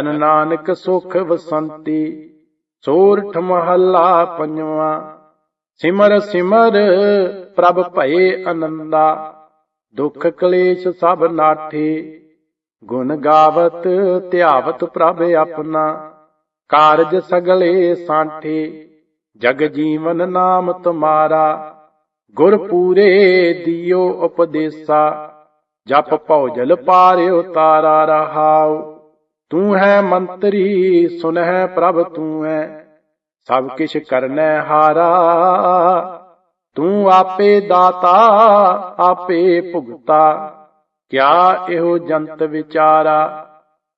ਜਨ ਨਾਨਕ ਸੁਖ ਵਸੰਤੀ ਸੋਰਠ ਮਹੱਲਾ ਪੰਜਵਾ, ਸਿਮਰ ਸਿਮਰ ਪ੍ਰਭ ਭਏ ਅਨੰਦਾ, ਦੁਖ ਕਲੇਸ਼ ਸਭ ਨਾਠੇ, ਗੁਣ ਗਾਵਤ ਧਿਆਵਤ ਪ੍ਰਭ ਆਪਣਾ, ਕਾਰਜ ਸਗਲੇ ਸਾਂਠੇ, ਜਗ ਜੀਵਨ ਨਾਮ ਤੁਮਾਰਾ, ਗੁਰ ਪੂਰੇ ਦਿਓ ਉਪਦੇਸਾ, ਜਪ ਭਉਜਲ ਪਾਰਿਓ ਤਾਰਾ ਰਹਾਓ ਤੂੰ ਹੈ ਮੰਤਰੀ, ਸੁਨਹਿ ਪ੍ਰਭ ਤੂੰ ਹੈ ਸਭ ਕਿਛ ਕਰਨੈ ਹਾਰਾ। ਤੂੰ ਆਪੇ ਦਾਤਾ, ਆਪੇ ਭੁਗਤਾ। ਕਿਆ ਇਹੋ ਜੰਤ ਵਿਚਾਰਾ?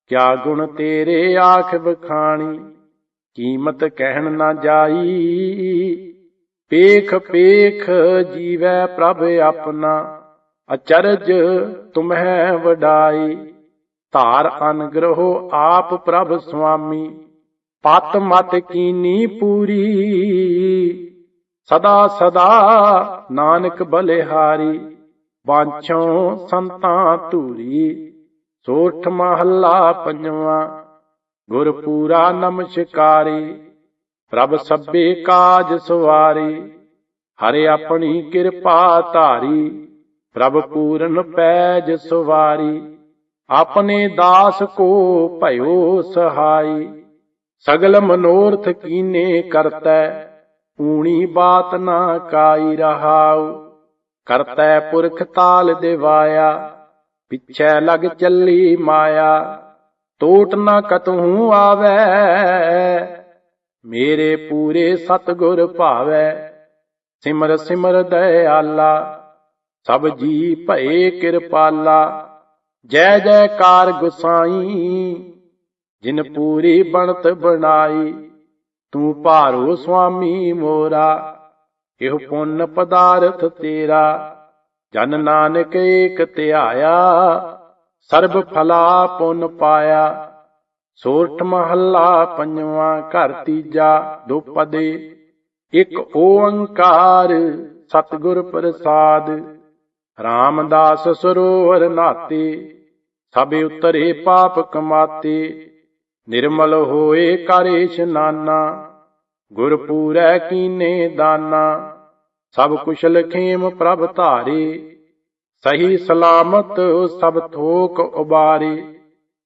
ਕਿਆ ਗੁਣ ਤੇਰੇ ਆਖ ਬਖਾਣੀ ਕੀਮਤ ਕਹਿਣ ਨਾ ਜਾਈ। ਪੇਖ ਪੇਖ ਜੀਵੈ ਪ੍ਰਭ ਆਪਣਾ। ਅਚਰਜ ਤੁਮਹਿ ਵਡਾਈ। ਧਾਰ ਅਨਗ੍ਰਹੋ ਆਪ ਪ੍ਰਭ ਸੁਆਮੀ, ਪਤ ਮਤ ਕੀਨੀ ਪੂਰੀ। ਸਦਾ ਸਦਾ ਨਾਨਕ ਬਲਿਹਾਰੀ ਬਾਂਛੋਂ ਸੰਤਾਂ ਧੂਰੀ। ਸੋਠ ਮਹੱਲਾ ਪੰਜਵਾ ਗੁਰ ਪੂਰਾ ਨਮਸਕਾਰੀ। ਪ੍ਰਭ ਸਭੇ ਕਾਜ ਸਵਾਰੀ, ਹਰੇ ਆਪਣੀ ਕਿਰਪਾ ਧਾਰੀ। ਪ੍ਰਭ ਪੂਰਨ ਪੈਜ ਸਵਾਰੀ। ਆਪਣੇ ਦਾਸ ਕੋ ਭਇਓ ਸਹਾਈ। ਸਗਲ ਮਨੋਰਥ ਕੀਨੇ ਕਰਤੈ, ਊਣੀ ਬਾਤ ਨਾ ਕਾਈ ਰਹਾਉ। ਕਰਤੈ ਪੁਰਖ ਤਾਲ ਦਿਵਾਇਆ, ਪਿਛੈ ਲਗ ਚੱਲੀ ਮਾਇਆ। ਟੋਟ ਨਾ ਕਤਹੂ ਆਵੈ, ਮੇਰੇ ਪੂਰੇ ਸਤਗੁਰ ਭਾਵੈ। ਸਿਮਰ ਸਿਮਰ ਦਇਆਲਾ, ਸਭ ਜੀ ਭਏ ਕਿਰਪਾਲਾ। ਜੈ ਜੈਕਾਰ ਗੁਸਾਈ, ਜਿਨ ਪੂਰੀ ਬਣਤ ਬਣਾਈ, ਤੂੰ ਭਾਰੋ ਸੁਆਮੀ ਮੋਰਾ ਇਹ ਪੁੰਨ ਪਦਾਰਥ ਤੇਰਾ, ਜਨ ਨਾਨਕ ਏਕ ਧਿਆਇਆ, ਸਰਬ ਫਲਾ ਪੁੰਨ ਪਾਇਆ, ਸੋਰਠ ਮਹੱਲਾ ਪੰਜਵਾਂ ਘਰ ਤੀਜਾ ਦੁਪਦੇ, ਇੱਕ ਓੰਕਾਰ ਸਤਿਗੁਰ ਪ੍ਰਸਾਦ ਰਾਮਦਾਸ ਸਰੋਵਰ ਨਾਤੇ, ਸਭ ਉਤਰੇ ਪਾਪ ਕਮਾਤੇ। ਨਿਰਮਲ ਹੋਏ ਕਰ ਇਸ਼ਨਾਨਾ ਗੁਰ ਪੂਰੈ ਕੀਨੇ ਦਾਨਾ। ਸਭ ਕੁਸ਼ਲ ਖੇਮ ਪ੍ਰਭ ਧਾਰੀ, ਸਹੀ ਸਲਾਮਤ ਸਭ ਥੋਕ ਉਬਾਰੀ।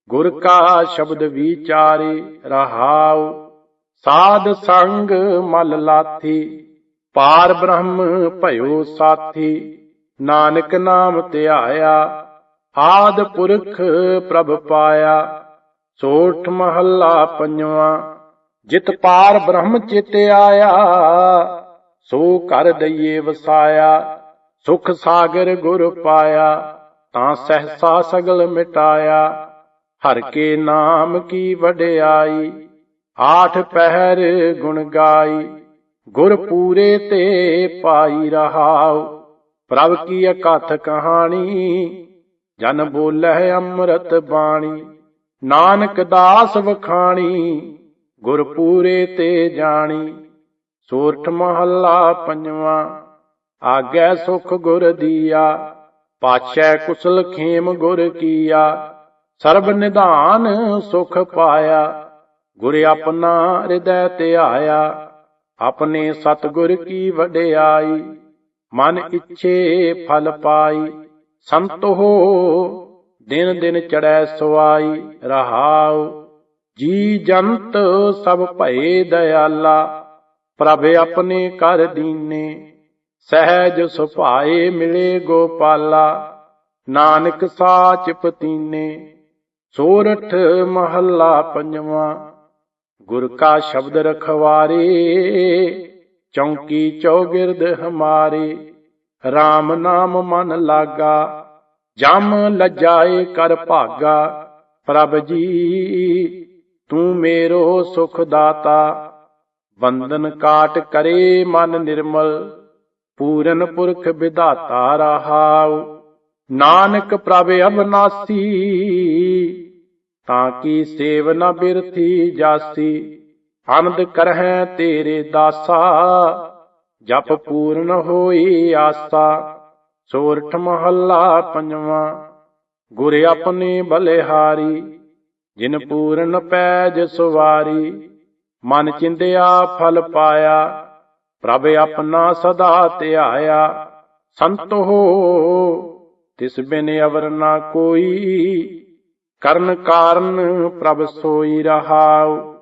ਗੁਰ ਕਾ ਸ਼ਬਦ ਵਿਚਾਰੇ ਰਹਾਉ, ਸਾਧ ਸੰਗ ਮਲ ਲਾਥੀ। ਪਾਰ ਬ੍ਰਹਮ ਭਇਓ ਸਾਥੀ। ਨਾਨਕ ਨਾਮ ਧਿਆਇਆ, ਆਦ ਪੁਰਖ ਪ੍ਰਭ ਪਾਇਆ। ਸੋਠ ਮਹੱਲਾ ਪੰਜਵਾ, ਜਿਤ ਪਾਰ ਬ੍ਰਹਮ ਚਿਤ ਆਇਆ, ਸੋ ਕਰ ਦਈਏ ਵਸਾਇਆ, ਸੁਖ ਸਾਗਰ ਗੁਰ ਪਾਇਆ, ਤਾਂ ਸਹਸਾ ਸਗਲ ਮਿਟਾਇਆ। ਹਰ ਕੇ ਨਾਮ ਕੀ ਵਡਿਆਈ, ਆਠ ਪਹਿਰ ਗੁਣ ਗਾਈ, ਗੁਰ ਪੂਰੇ ਤੇ ਪਾਈ ਰਹਾਉ। ਪ੍ਰਭ ਕੀ ਅਕਥ ਕਹਾਣੀ? ਜਨ ਬੋਲੇ ਅੰਮ੍ਰਿਤ ਬਾਣੀ। ਨਾਨਕ ਦਾਸ ਵਖਾਣੀ ਗੁਰ ਪੂਰੇ ਤੇ ਜਾਣੀ। ਸੋਰਠ ਮਹੱਲਾ ਪੰਜਵਾ, ਆਗੈ ਸੁਖ ਗੁਰ ਦੀਆ। ਪਾਛੈ ਕੁਸਲ ਖੇਮ ਗੁਰ ਕੀਆ। ਸਰਬ ਨਿਧਾਨ ਸੁਖ ਪਾਇਆ। ਗੁਰ ਆਪਣਾ ਹਿਰਦੈ ਧਿਆਇਆ। ਆਪਣੇ ਸਤਗੁਰ ਕੀ ਵਡਿਆਈ। ਮਨ ਇੱਛੇ ਫਲ ਪਾਈ, ਸੰਤ ਹੋ, ਦਿਨ ਦਿਨ ਚੜੈ ਸਵਾਈ, ਰਹਾਉ, ਜੀ ਜੰਤ ਸਭ ਭਏ ਦਇਆਲਾ, ਪ੍ਰਭ ਆਪਣੇ ਕਰ ਦੀਨੇ, ਸਹਿਜ ਸੁਭਾਏ ਮਿਲੇ ਗੋਪਾਲਾ, ਨਾਨਕ ਸਾਚ ਪਤੀਨੇ, ਸੋਰਠ ਮਹੱਲਾ ਪੰਜਵਾਂ, ਗੁਰ ਕਾ ਸ਼ਬਦ ਰਖਵਾਰੇ ਚੌਂਕੀ ਚੌਗਿਰਦ ਹਮਾਰੇ RAM ਨਾਮ ਮਨ ਲਾਗਾ, ਜਮ ਲਜਾਏ ਕਰ ਭਾਗਾ, ਪ੍ਰਭ ਜੀ, ਤੂੰ ਮੇਰੋ ਸੁਖ ਦਾਤਾ ਬੰਧਨ ਕਾਟ ਕਰੇ ਮਨ ਨਿਰਮਲ, ਪੂਰਨ ਪੁਰਖ ਵਿਧਾਤਾ ਰਹਾਉ, ਨਾਨਕ ਪ੍ਰਭ ਅਬਨਾਸੀ ਤਾਂ ਕੀ ਸੇਵ ਨ ਬਿਰਥੀ ਜਾਸੀ ਆਨੰਦ ਕਰਹਿ ਤੇਰੇ ਦਾਸਾ, ਜਪ ਪੂਰਨ ਹੋਈ ਆਸਾ। ਸੋਰਠ ਮਹੱਲਾ ਪੰਜਵਾ, ਗੁਰ ਆਪਣੇ ਬਲਿਹਾਰੀ, ਜਿਨ ਪੂਰਨ ਪੈਜ ਸੁਵਾਰੀ। ਮਨ ਚਿੰਦਿਆ ਫਲ ਪਾਇਆ, ਪ੍ਰਭ ਆਪਣਾ ਸਦਾ ਧਿਆਇਆ। ਸੰਤ ਹੋ, ਤਿਸ ਬਿਨ ਅਵਰ ਨਾ ਕੋਈ। ਕਰਨ ਕਾਰਨ ਪ੍ਰਭ ਸੋਈ ਰਹਾਉ।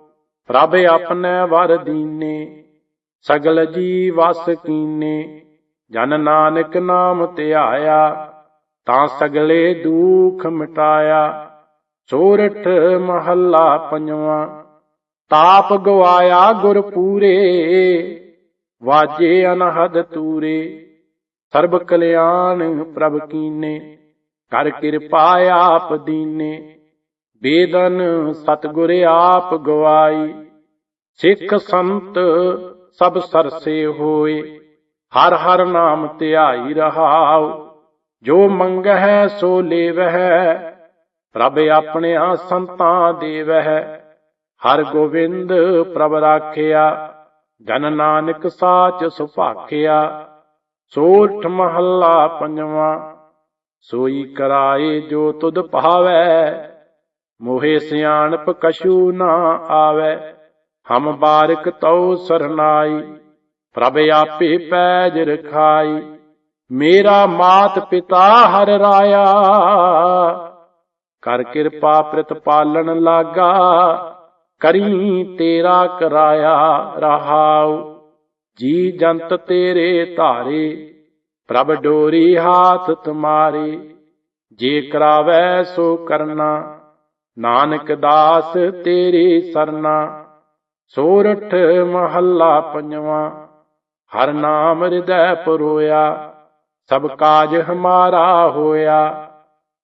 ਪ੍ਰਭ ਆਪਣੇ ਵਰ ਦੀਨੇ, ਸਗਲ ਜੀ ਵਸ ਕੀਨੇ। ਜਨ ਨਾਨਕ ਨਾਮ ਧਿਆਇਆ ਤਾਂ ਸਗਲੇ ਦੁਖ ਮਿਟਾਇਆ। ਸੋਰਠ ਮਹੱਲਾ ਪੰਜਵਾਂ, ਤਾਪ ਗਵਾਇਆ ਗੁਰ ਪੂਰੇ ਵਾਜੇ ਅਨਹਦ ਤੂਰੇ, ਸਰਬ ਕਲਿਆਣ ਪ੍ਰਭ ਕੀਨੇ। ਕਰ ਕਿਰਪਾ ਆਪ ਦੀਨੇ ਬੇਦਨ ਸਤਗੁਰ ਆਪ ਗਵਾਈ, ਸਿੱਖ ਸੰਤ ਸਭ ਸਰਸੇ ਹੋਏ, ਹਰ ਹਰ ਨਾਮ ਧਿਆਈ ਰਹਾਉ, ਜੋ ਮੰਗਹਿ ਸੋ ਲੇਵਹਿ, ਪ੍ਰਭ ਆਪਣਿਆ ਸੰਤਾਂ ਦੇਵਹਿ, ਹਰ ਗੋਬਿੰਦ ਪ੍ਰਭ ਰਾਖਿਆ, ਜਨ ਨਾਨਕ ਸਾਚ ਸੁਭਾਖਿਆ, ਸੋਠ ਮਹੱਲਾ ਪੰਜਵਾਂ, ਸੋਈ ਕਰਾਏ ਜੋ ਤੁਧ ਭਾਵੈ ਮੋਹੇ ਸਿਆਣਪ ਕਛੂ ਨਾ ਆਵੈ, ਹਮ ਬਾਰਕ ਤਉ ਸਰਨਾਈ, ਪ੍ਰਭ ਆਪੇ ਪੈਜ ਰਖਾਈ, ਮੇਰਾ ਮਾਤ ਪਿਤਾ ਹਰ ਰਾਇਆ। ਕਰ ਕਿਰਪਾ ਪ੍ਰਤਪਾਲਨ ਲਾਗਾ, ਕਰੀ ਤੇਰਾ ਕਰਾਇਆ ਰਹਾਉ। ਜੀ ਜੰਤ ਤੇਰੇ ਧਾਰੇ, ਪ੍ਰਭ ਡੋਰੀ ਹਾਥ ਤੁਮਾਰੇ, ਜੇ ਕਰਾਵੈ ਸੋ ਕਰਨਾ। ਨਾਨਕ ਦਾਸ ਤੇਰੇ ਸਰਨਾ, ਸੋਰਠ ਮਹੱਲਾ ਪੰਜਵਾਂ। ਹਰ ਨਾਮ ਹਿਰਦੈ ਪਰੋਇਆ, ਸਭ ਕਾਜ ਹਮਾਰਾ ਹੋਇਆ।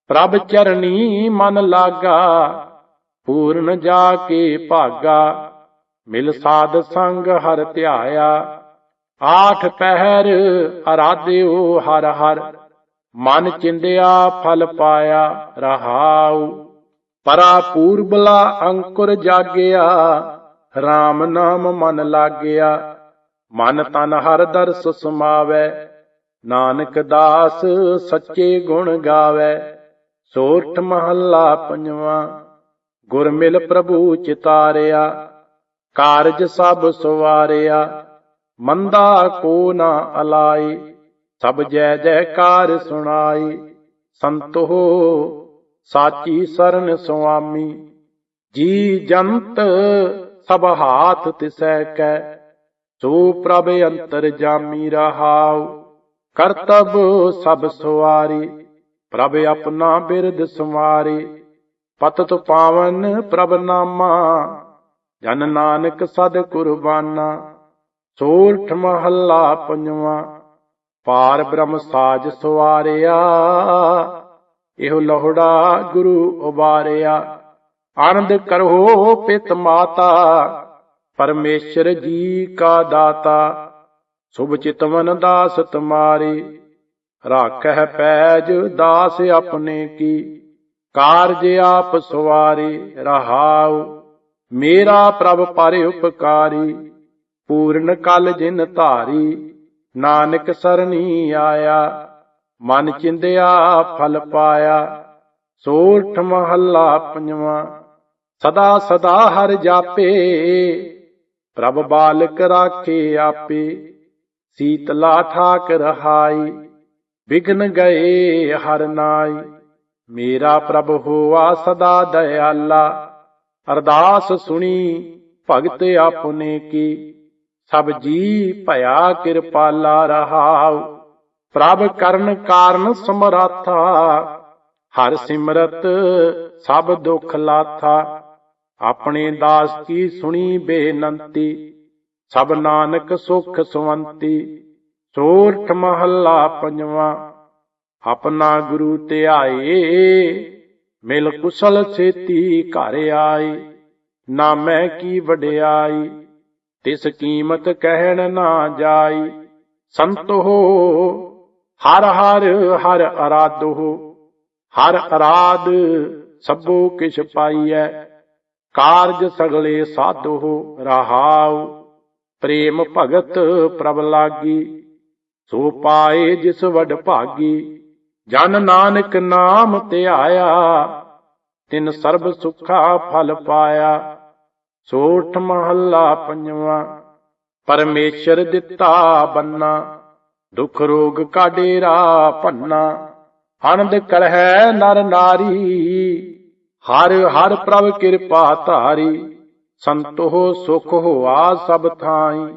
ਪ੍ਰਭ ਚਰਣੀ ਮਨ ਲਾਗਾ, ਪੂਰਨ ਜਾ ਕੇ ਭਾਗਾ। ਮਿਲ ਸਾਧ ਸੰਗ ਹਰ ਧਿਆਇਆ, ਆਠ ਪਹਿਰ ਅਰਾਧਿਓ ਹਰ ਹਰ। ਮਨ ਚਿੰਦਿਆ ਫਲ ਪਾਇਆ, ਰਹਾਉ। ਪਰਾ ਪੂਰਬਲਾ ਅੰਕੁਰ ਜਾਗਿਆ RAM ਨਾਮ ਮਨ ਲਾਗਿਆ। ਮਨ ਤਨ ਹਰ ਦਰਸ ਸਮਾਵੈ, ਨਾਨਕ ਦਾਸ ਸੱਚੇ ਗੁਣ ਗਾਵੈ। ਸੋਰਠ ਮਹੱਲਾ ਪੰਜਵਾਂ ਗੁਰ ਮਿਲ ਪ੍ਰਭੂ ਚਿਤਾਰਿਆ, ਕਾਰਜ ਸਭ ਸਵਾਰਿਆ। ਮੰਦਾ ਕੋ ਨਾ ਅਲਾਈ, ਸਭ ਜੈ ਜੈਕਾਰ ਸੁਣਾਈ, ਸੰਤੋ ਸਾਚੀ ਸਰਨ ਸੁਆਮੀ, ਜੀ ਜੰਤ ਸਭ ਹਾਥ ਤਿਸੈ ਕੈ ਸੋ ਪ੍ਰਭ ਅੰਤਰ ਜਾਮੀ ਰਹਾਉ, ਕਰਤਬ ਸਭ ਸਵਾਰੀ ਪ੍ਰਭ ਆਪਣਾ ਬਿਰਦ ਸਮਾਰੇ ਪਤਤ ਪਾਵਨ ਪ੍ਰਭ ਨਾਮਾ, ਜਨ ਨਾਨਕ ਸਦ ਕੁਰਬਾਨਾ ਸੋਰਠ ਮਹੱਲਾ ਪੰਜਵਾਂ, ਪਾਰ ਬ੍ਰਹਮ ਸਾਜ ਸਵਾਰਿਆ। ਇਹੋ ਲੋਹੜਾ ਗੁਰੂ ਉਬਾਰਿਆ। ਆਨੰਦ ਕਰੋ ਪਿਤ ਮਾਤਾ, ਪਰਮੇਸ਼ਰ ਜੀ ਕਾ ਦਾਤਾ। ਸੁਭ ਚਿਤਵਨ ਦਾਸ ਤੁਮਾਰੀ ਰਾਖਹਿ ਪੈਜ ਦਾਸ ਆਪਣੇ ਕੀ। ਕਾਰਜ ਆਪ ਸਵਾਰੀ, ਰਹਾਉ, ਮੇਰਾ ਪ੍ਰਭ ਪਰ ਉਪਕਾਰੀ। ਪੂਰਨ ਕਲ ਜਿਨ ਧਾਰੀ, ਨਾਨਕ ਸਰਣੀ ਆਇਆ। ਮਨ ਚਿੰਦਿਆ, ਫਲ ਪਾਇਆ, ਸੋਠ ਮਹੱਲਾ ਪੰਜਵਾਂ। ਸਦਾ ਸਦਾ ਹਰ ਜਾਪੇ, ਪ੍ਰਭ ਬਾਲਕ ਰਾਖੇ ਆਪੇ। ਸੀਤਲਾ ਠਾਕ ਰਹਾਈ ਵਿਗਨ ਗਏ ਹਰ ਨਾਈ। ਮੇਰਾ ਪ੍ਰਭ ਹੋਆ ਸਦਾ ਦਇਆਲਾ, ਅਰਦਾਸ ਸੁਣੀ, ਭਗਤ ਆਪਨੇ ਕੀ ਸਭ ਜੀ ਭਇਆ ਕਿਰਪਾਲਾ ਰਹਾਉ। ਪ੍ਰਭ ਕਰਨ ਕਾਰਨ ਸਮਰਾਥਾ, ਹਰ ਸਿਮਰਤ ਸਭ ਦੁਖ ਲਾਥਾ। ਆਪਣੇ ਦਾਸ ਕੀ ਸੁਣੀ ਬੇਨੰਤੀ, ਸਭ ਨਾਨਕ ਸੁਖ ਸੁਵੰਤੀ। ਸੋਰਠ ਮਹੱਲਾ ਪੰਜਵਾਂ, ਆਪਣਾ ਗੁਰੂ ਧਿਆਏ, ਮਿਲ ਕੁਸਲ ਛੇਤੀ ਘਰ ਆਈ ਨਾਮੈ ਕੀ ਵਡਿਆਈ, ਤਿਸ ਕੀਮਤ ਕਹਿਣ ਨਾ ਜਾਈ। ਸੰਤ ਹੋ ਹਰ ਹਰ ਹਰ ਅਰਾਧੋ, ਹਰ ਅਰਾਧ ਸਭੋ ਕਿਛ ਪਾਈਐ। ਕਾਰਜ ਸਗਲੇ ਸਾਧੋ ਰਹਾਉ, ਪ੍ਰੇਮ ਭਗਤ ਪ੍ਰਭ ਲਾਗੀ। ਸੋ ਪਾਏ ਜਿਸ ਵਡ ਭਾਗੀ, ਜਨ ਨਾਨਕ ਨਾਮ ਧਿਆਇਆ। ਤਿਨ ਸਰਬ ਸੁਖਾ ਫਲ ਪਾਇਆ, ਸੋਠ ਮਹੱਲਾ ਪੰਜਵਾਂ, ਪਰਮੇਸ਼ਰ ਦਿੱਤਾ ਬੰਨਾ। ਦੁਖ ਰੋਗ ਕਾ ਡੇਰਾ ਭੰਨਾ। ਆਨੰਦ ਕਰਹਿ ਨਰ ਨਾਰੀ, ਹਰ ਹਰ ਪ੍ਰਭ ਕਿਰਪਾ ਧਾਰੀ। ਸੰਤੋ ਸੁਖ ਹੋਆ ਸਭ ਥਾਈ।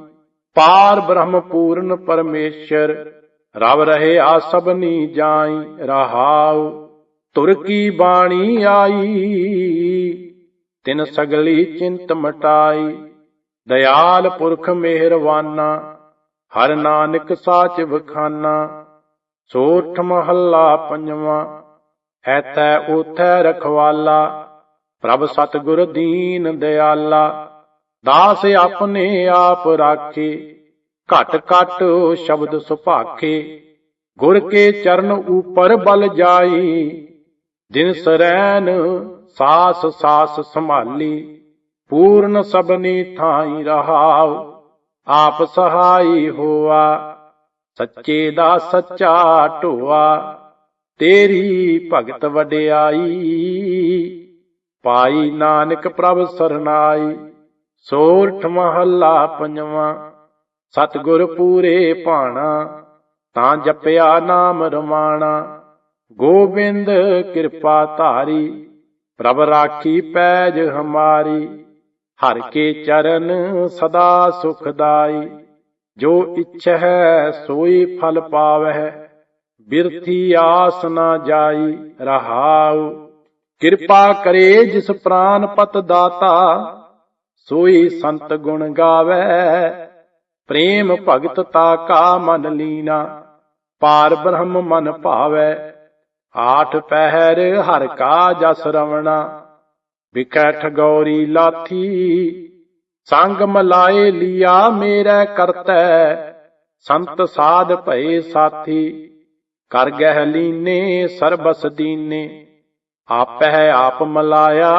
ਪਾਰ ਬ੍ਰਹਮ ਪੂਰਨ ਪਰਮੇਸ਼ਰ, ਰਵ ਰਹੇ ਆ ਸਭਨੀ ਜਾਈ। ਰਹਾਉ, ਤੁਰ ਕੀ ਬਾਣੀ ਆਈ? ਤਿਨ ਸਗਲੀ ਚਿੰਤ ਮਟਾਈ। ਦਇਆਲ ਪੁਰਖ ਮਿਹਰਵਾਨਾ। ਹਰ ਨਾਨਕ ਸਾਚ ਵਖਾਨਾ, ਸੋਠ ਮਹੱਲਾ ਪੰਜਵਾਂ, ਐਥੈ ਉਥੈ ਰਖਵਾਲਾ, ਪ੍ਰਭ ਸਤਿਗੁਰ ਦੀਨ ਦਿਆਲਾ, ਦਾਸ ਆਪਣੇ ਆਪ ਰਾਖੇ, ਘਟ ਘਟ ਸ਼ਬਦ ਸੁਭਾਖੇ, ਗੁਰ ਕੇ ਚਰਨ ਉਪਰ ਬਲ ਜਾਈ ਦਿਨ ਸਰੈਨ ਸਾਸ ਸਾਸ ਸੰਭਾਲੀ, ਪੂਰਨ ਸਬਨੀ ਥਾਈ ਰਹਾਉ। ਆਪ ਸਹਾਈ ਹੋਆ, ਸੱਚੇ ਦਾ ਸੱਚਾ ਢੋਆ, ਤੇਰੀ ਭਗਤ ਵਡਿਆਈ। ਪਾਈ ਨਾਨਕ ਪ੍ਰਭ ਸਰਨਾਈ, ਸੋਰਠ ਮਹੱਲਾ ਪੰਜਵਾਂ, ਸਤਿਗੁਰ ਪੂਰੇ ਭਾਣਾ, ਤਾਂ ਜਪਿਆ ਨਾਮ ਰਮਾਣਾ। ਗੋਬਿੰਦ ਕਿਰਪਾ ਧਾਰੀ, ਪ੍ਰਭ ਰਾਖੀ ਪੈਜ ਹਮਾਰੀ। ਹਰ ਕੇ ਚਰਨ ਸਦਾ ਸੁਖਦਾਈ। ਜੋ ਇੱਛਾ ਹੈ ਸੋਈ ਫਲ ਪਾਵਹਿ, ਬਿਰਥੀ ਆਸ ਨਾ ਜਾਈ ਰਹਾਉ। ਕਿਰਪਾ ਕਰੇ ਜਿਸ ਪ੍ਰਾਨ ਪਤ ਦਾਤਾ, ਸੋਈ ਸੰਤ ਗੁਣ ਗਾਵੇ ਪ੍ਰੇਮ ਭਗਤ ਤਾ ਕਾ ਮਨ ਲੀਨਾ, ਪਾਰ ਬ੍ਰਹਮ ਮਨ ਭਾਵੈ ਆਠ ਪਹਿਰ ਹਰ ਕਾ ਜਸ ਰਵਣਾ। ਵਿਕੈ ਠਗੌਰੀ ਲਾਥੀ, ਸੰਗ ਮਲਾਏ ਲਿਆ ਮੇਰਾ ਕਰਤੈ, ਸੰਤ ਸਾਧ ਭਏ ਸਾਥੀ, ਕਰ ਗਹਿ ਲੀਨੇ ਸਰਬਸ ਦੀਨੇ, ਆਪਹਿ ਆਪ ਮਲਾਇਆ।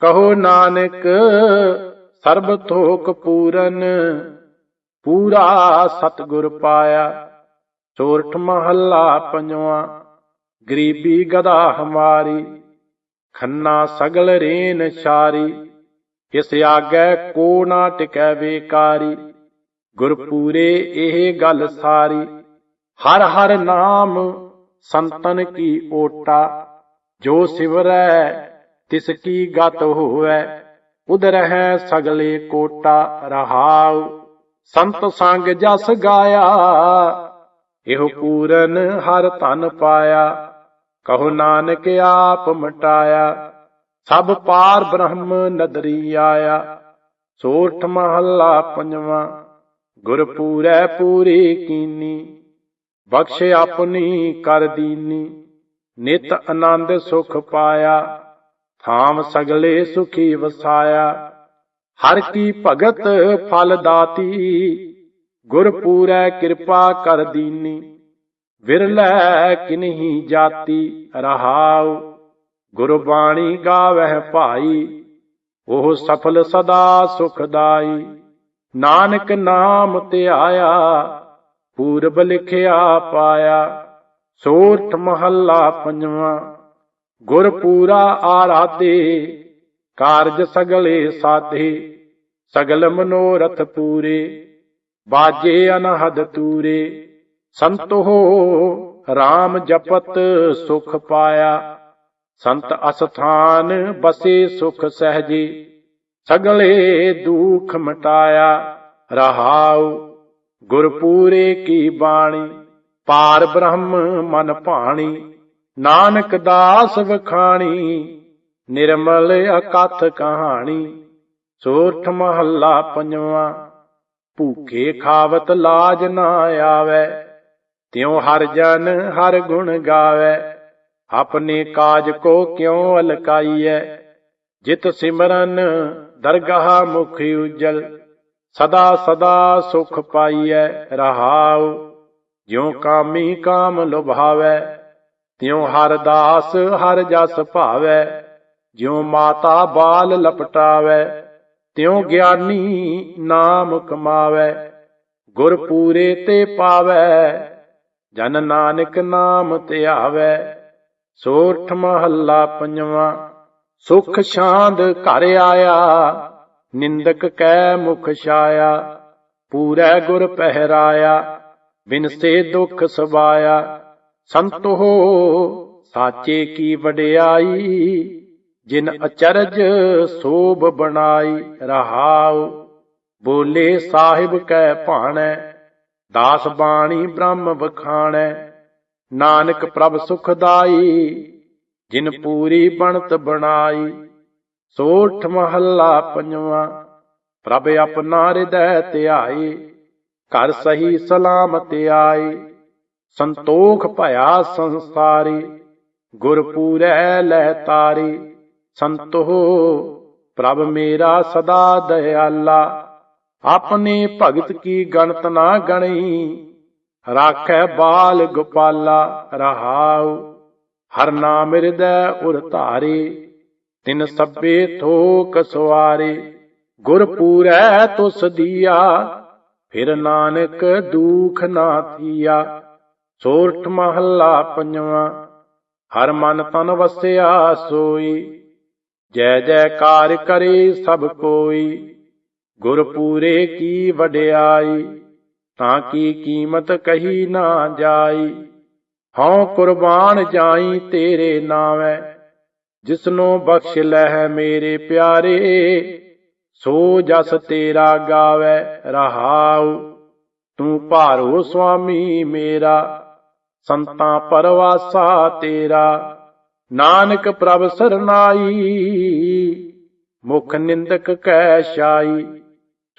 ਕਹੋ ਨਾਨਕ, ਸਰਬ ਥੋਕ ਪੂਰਨ, ਪੂਰਾ ਸਤਿਗੁਰ ਪਾਇਆ। ਚੋਰਠ ਮਹੱਲਾ ਪੰਜਵਾਂ, ਗਰੀਬੀ ਗਦਾ ਹਮਾਰੀ। ਖੰਨਾ ਸਗਲ ਰੇਨ ਛਾਰੀ ਇਸ ਆਗੈ ਕੋ ਨਾ ਟਿਕੈ ਵੇਕਾਰੀ ਗੁਰਪੂਰੇ ਇਹ ਗੱਲ ਸਾਰੀ, ਹਰ ਹਰ ਨਾਮ ਸੰਤਨ ਕੀ ਓਟਾ, ਜੋ ਸਿਵਰੈ ਤਿਸ ਕੀ ਗਤ ਹੋਵੈ ਉਦਰ ਸਗਲੇ ਕੋਟਾ ਰਹਾਉ, ਸੰਤ ਸੰਗ ਜਸ ਗਾਇਆ, ਇਹੋ ਪੂਰਨ ਹਰ ਧਨ ਪਾਇਆ ਕਹੋ ਨਾਨਕ ਆਪ ਮਟਾਇਆ, ਸਭ ਪਾਰ ਬ੍ਰਹਮ ਨਦਰੀ ਆਇਆ। ਸੋਠ ਮਹੱਲਾ ਪੰਜਵਾਂ ਗੁਰ ਪੂਰੈ ਪੂਰੀ ਕੀਨੀ, ਬਖਸ਼ ਆਪਣੀ ਕਰ ਦੀਨੀ। ਨਿਤ ਆਨੰਦ ਸੁਖ ਪਾਇਆ, ਥਾਮ ਸਗਲੇ ਸੁਖੀ ਵਸਾਇਆ। ਹਰ ਕੀ ਭਗਤ ਫਲ ਦਾਤੀ ਗੁਰ ਪੂਰੈ ਕਿਰਪਾ ਕਰ ਦੀਨੀ। ਵਿਰਲੇ ਕਿਨਹੀ ਜਾਤੀ ਰਹਾਉ, ਗੁਰਬਾਣੀ ਗਾਵਹਿ ਭਾਈ, ਉਹ ਸਫਲ ਸਦਾ ਸੁਖਦਾਈ। ਨਾਨਕ ਨਾਮ ਧਿਆਇਆ ਪੂਰਬ ਲਿਖਿਆ ਪਾਇਆ, ਸੋਰਠ ਮਹੱਲਾ ਪੰਜਵਾਂ। ਗੁਰ ਪੂਰਾ ਆਰਾਧੇ, ਕਾਰਜ ਸਗਲੇ ਸਾਧੇ, ਸਗਲ ਮਨੋਰਥ ਪੂਰੇ, ਬਾਜੇ ਅਨਹਦ ਤੂਰੇ। ਸੰਤੋ RAM ਜਪਤ ਸੁਖ ਪਾਇਆ, ਸੰਤ ਅਸਥਾਨ ਬਸੇ ਸੁਖ ਸਹਜੀ, ਸਗਲੇ ਦੁਖ ਮਟਾਇਆ, ਰਹਾਉ ਗੁਰਪੂਰੇ ਕੀ ਬਾਣੀ, ਪਾਰ ਬ੍ਰਹਮ ਮਨ ਭਾਣੀ, ਨਾਨਕ ਦਾਸ ਵਖਾਣੀ, ਨਿਰਮਲ ਅਕਥ ਕਹਾਣੀ, ਸੋਠ ਮਹੱਲਾ ਪੰਜਵਾਂ, ਭੂਖੇ ਖਾਵਤ ਲਾਜ ਨਾ ਆਵੇ। ਤਿਉ ਹਰ ਜਨ ਹਰ ਗੁਣ ਗਾਵੇ, ਆਪਣੇ ਕਾਜ ਕੋ ਕਿਉ ਅਲਕਾਈਐ? ਜਿਤ ਸਿਮਰਨ ਦਰਗਾਹ ਮੁਖ ਉਜਲ, ਸਦਾ ਸਦਾ ਸੁਖ ਪਾਈਐ ਰਹਾਉ। ਜਿਉ ਕਾਮੀ ਕਾਮ ਲੁਭਾਵੈ, ਤਿਉ ਹਰ ਦਾਸ ਹਰ ਜਸ ਭਾਵੈ। ਜਿਉ ਮਾਤਾ ਬਾਲ ਲਪਟਾਵੈ, ਤਿਉ ਗਿਆਨੀ ਨਾਮ ਕਮਾਵੈ। ਗੁਰ ਪੂਰੇ ਤੇ ਪਾਵੈ ਜਨ ਨਾਨਕ ਨਾਮ ਧਿਆਵੈ ਸੋਠ ਮਹੱਲਾ ਪੰਜਵਾਂ। ਸੁਖ ਸ਼ਾਂਦ ਘਰ ਆਇਆ, ਨਿੰਦਕ ਕੈ ਮੁਖ ਛਾਇਆ। ਪੂਰੈ ਗੁਰ ਪਹਿਰਾਇਆ ਬਿਨਸੇ ਦੁਖ ਸਵਾਇਆ। ਸੰਤੋ ਸਾਚੇ ਕੀ ਵਡਿਆਈ, ਜਿਨ ਅਚਰਜ ਸੋਭ ਬਣਾਈ ਰਹਾਉ। ਬੋਲੇ ਸਾਹਿਬ ਕੈ ਭਾਣੈ ਦਾਸ ਬਾਣੀ ਬ੍ਰਹਮ ਬਖਾਣੈ ਨਾਨਕ ਪ੍ਰਭ ਸੁਖਦਾਈ, ਜਿਨ ਪੂਰੀ ਬਣਤ ਬਣਾਈ, ਸੋਠ ਮਹੱਲਾ ਪੰਜਵਾਂ। ਪ੍ਰਭ ਆਪਣਾ ਹਿਰਦੈ ਧਿਆਈ, ਘਰ ਸਹੀ ਸਲਾਮਤ ਆਈ। ਸੰਤੋਖ ਭਇਆ ਸੰਸਾਰੀ, ਗੁਰ ਪੂਰੈ ਲੈ ਤਾਰੀ। ਸੰਤੋ ਪ੍ਰਭ ਮੇਰਾ ਸਦਾ ਦਇਆਲਾ। ਆਪਣੇ ਭਗਤ ਕੀ ਗਣਤ ਨਾ ਗਣੀ ਰਾਖੈ ਬਾਲ ਗੋਪਾਲਾ ਰਹਾਉ, ਹਰ ਨਾਮ ਹਿਰਦੈ ਉਰ ਧਾਰੇ, ਤਿਨ ਸਭੇ ਥੋਕ ਸਵਾਰੇ, ਗੁਰ ਪੂਰੈ ਤੁਸ ਦੀਆ, ਫਿਰ ਨਾਨਕ ਦੂਖ ਨਾ ਥੀਆ। ਸੋਰਠ ਮਹੱਲਾ ਪੰਜਵਾਂ, ਹਰ ਮਨ ਤਨ ਵਸਿਆ ਸੋਈ, ਜੈ ਜੈਕਾਰ ਕਰੇ ਸਭ ਕੋਈ। ਗੁਰਪੂਰੇ ਕੀ ਵਡਿਆਈ, ਤਾਂ ਕੀ ਕੀਮਤ ਕਹੀ ਨਾ ਜਾਈ। ਹਉ ਕੁਰਬਾਨ ਜਾਈ ਤੇਰੇ ਨਾਵੇਂ ਜਿਸਨੋ ਬਖਸ਼ ਲੈ ਮੇਰੇ ਪਿਆਰੇ, ਸੋ ਜਸ ਤੇਰਾ ਗਾਵੇ ਰਹਾਉ। ਤੂੰ ਭਾਰੋ ਸੁਆਮੀ ਮੇਰਾ, ਸੰਤਾਂ ਪਰਵਾਸਾ ਤੇਰਾ। ਨਾਨਕ ਪ੍ਰਭ ਸਰਨਾਈ, ਮੁਖ ਨਿੰਦਕ ਕੈ ਛਾਈ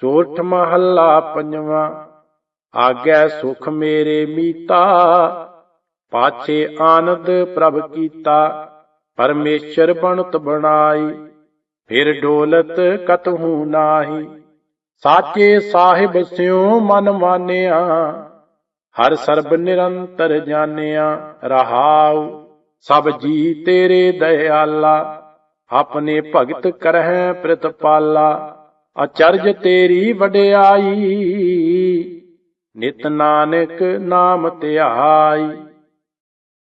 ਚੋਠ ਮਹੱਲਾ ਪੰਜਵਾਂ। ਆਗੈ ਸੁਖ ਮੇਰੇ ਮੀਤਾ, ਪਾਛੇ ਆਨੰਦ ਪ੍ਰਭ ਕੀਤਾ, ਪਰਮੇਸ਼ਰ ਬਣਤ ਬਣਾਈ, ਫਿਰ ਡੋਲਤ ਕਤਹੂ ਨਾਹੀ। ਸਾਚੇ ਸਾਹਿਬ ਸਿਉ ਮਨ ਮਾਨਿਆ, ਹਰ ਸਰਬ ਨਿਰੰਤਰ ਜਾਣਿਆ, ਰਹਾਉ, ਸਭ ਜੀ ਤੇਰੇ ਦਇਆਲਾ, ਆਪਣੇ ਭਗਤ ਕਰਹਿ ਪ੍ਰਤਪਾਲਾ। ਅਚਰਜ ਤੇਰੀ ਵਡਿਆਈ ਨਿਤ ਨਾਨਕ ਨਾਮ ਧਿਆਈ।